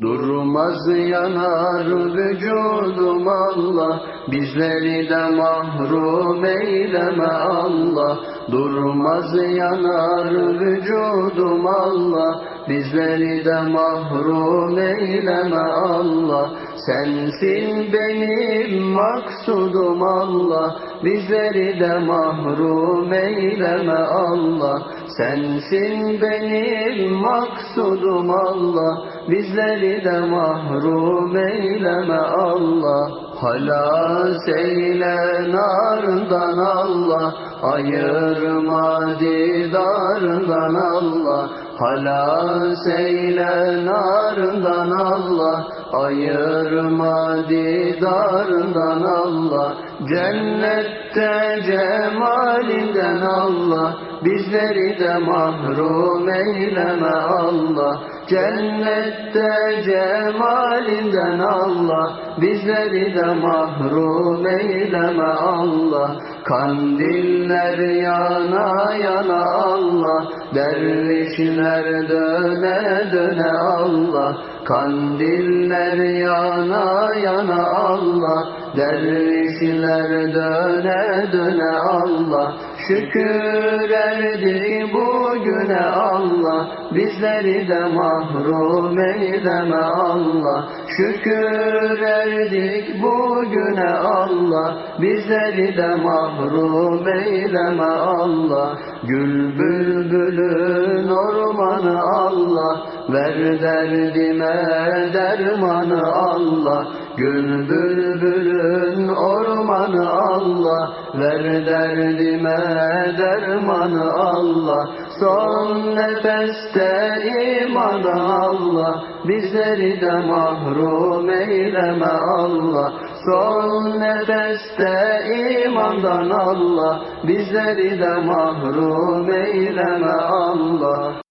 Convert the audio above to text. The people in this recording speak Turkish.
Durmaz yanar vücudum Allah Bizleri de mahrum eyleme Allah. Durmaz yanar vücudum Allah Bizleri de mahrum eyleme Allah. Sensin benim maksudum Allah. Bizleri de mahrum eyleme Allah. Sensin benim maksudum Allah. Bizleri de mahrum eyleme Allah. Halas eyle narından Allah. Ayırma didarından Allah Halas eyle narından Allah Ayırma didarından Allah. Cennette cemalinden Allah Bizleri de mahrum eyleme Allah. Cennette cemalinden Allah Bizleri de mahrum eyleme Allah. Kandiller yana yana Allah Dervişler döne döne Allah. Kandiller yana yana Allah. Dervişler döne döne Allah. Şükür erdi bugüne Allah. Bizleri de mahrum eyleme Allah. Şükür erdik bugüne Allah Bizleri de mahrum eyleme Allah. Gül bülbülün ormanı Allah Ver derdime dermanı Allah. Gül bülbülün ormanı Allah Ver derdime dermanı Allah. Son nefeste imanı Allah Bizleri de mahrum eyleme Allah Son nefeste imandan Allah Bizleri de mahrum eyleme Allah